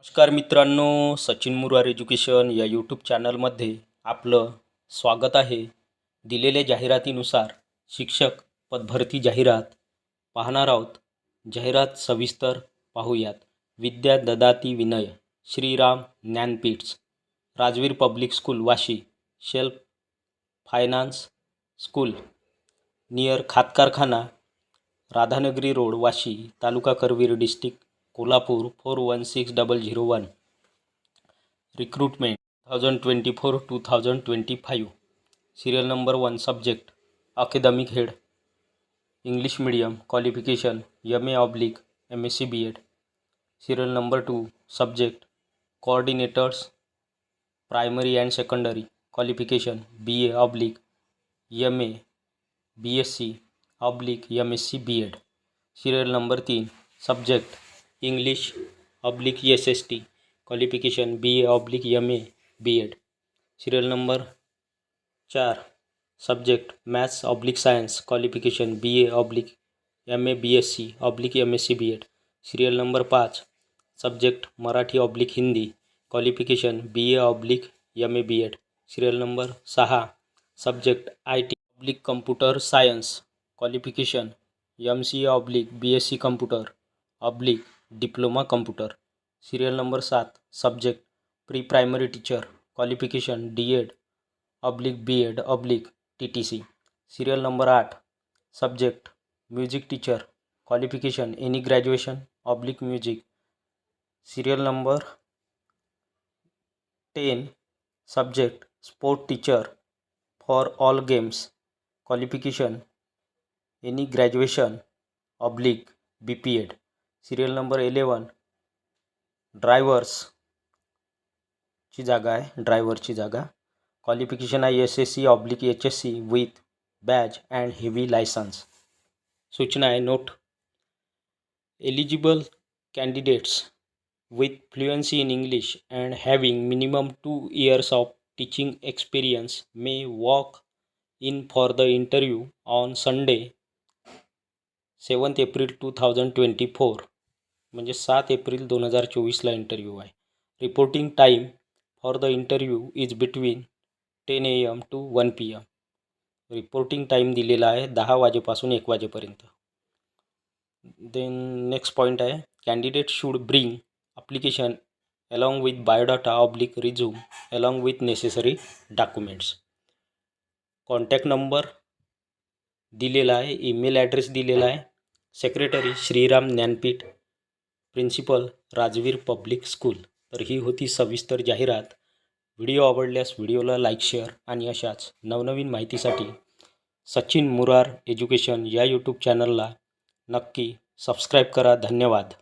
नमस्कार मित्रांनो सचिन मुरार एज्युकेशन या यूट्यूब चॅनलमध्ये आपलं स्वागत आहे. दिलेल्या जाहिरातीनुसार शिक्षक पदभरती जाहिरात पाहणार आहोत. जाहिरात सविस्तर पाहूयात. विद्या ददाती Vinay Shriram Dnyanpeeth Rajveer public school Vashi shelf finance school near खातकारखाना Radhanagari road Vashi taluka Karveer district Kolhapur four one six double zero one. Recruitment thousand twenty four two thousand twenty five serial number one subject academic head English medium qualification M A oblique M S C B Ed serial number two subject coordinators primary and secondary qualification B A oblique M A B S C oblique M S C B Ed serial number तीन subject English oblique S S T qualification B A oblique M A B Ed serial number चार. Subject maths oblique science qualification B A oblique M A B S C oblique M S C B Ed serial number पाच. Subject Marathi oblique Hindi qualification B A oblique M A B Ed serial number सहा. Subject I T oblique computer science qualification M C A oblique B S C computer oblique diploma computer serial number सात subject pre primary teacher qualification D Ed oblique B Ed oblique T T C serial number आठ subject music teacher qualification any graduation oblique music. Serial number ten subject sport teacher for all games qualification any graduation oblique B P Ed serial number eleven ची जागा आहे. ड्रायव्हरची जागा. Qualification आहे S S C oblique H S C with batch and heavy licence सूचना आहे note eligible candidates with fluency in English and having minimum two years of teaching experience may walk in for the interview on Sunday seventh April two thousand twenty four म्हणजे सात April दोन हजार चोवीसला interview आहे. Reporting time for the interview is between ten A M to one P M reporting time दिलेला आहे दहा वाजेपासून एक वाजेपर्यंत. देन नेक्स्ट पॉईंट आहे candidate should bring application along with biodata oblique resume along with necessary documents contact number दिलेला आहे email address दिलेला आहे secretary Shriram Gyanpeeth principal Rajveer public school. तर ही होती सविस्तर जाहिरात. व्हिडिओ आवडल्यास व्हिडिओला लाईक शेअर आणि अशाच नवनवीन माहितीसाठी सचिन मुरार एज्युकेशन या यूट्यूब चॅनलला नक्की सबस्क्राईब करा. धन्यवाद.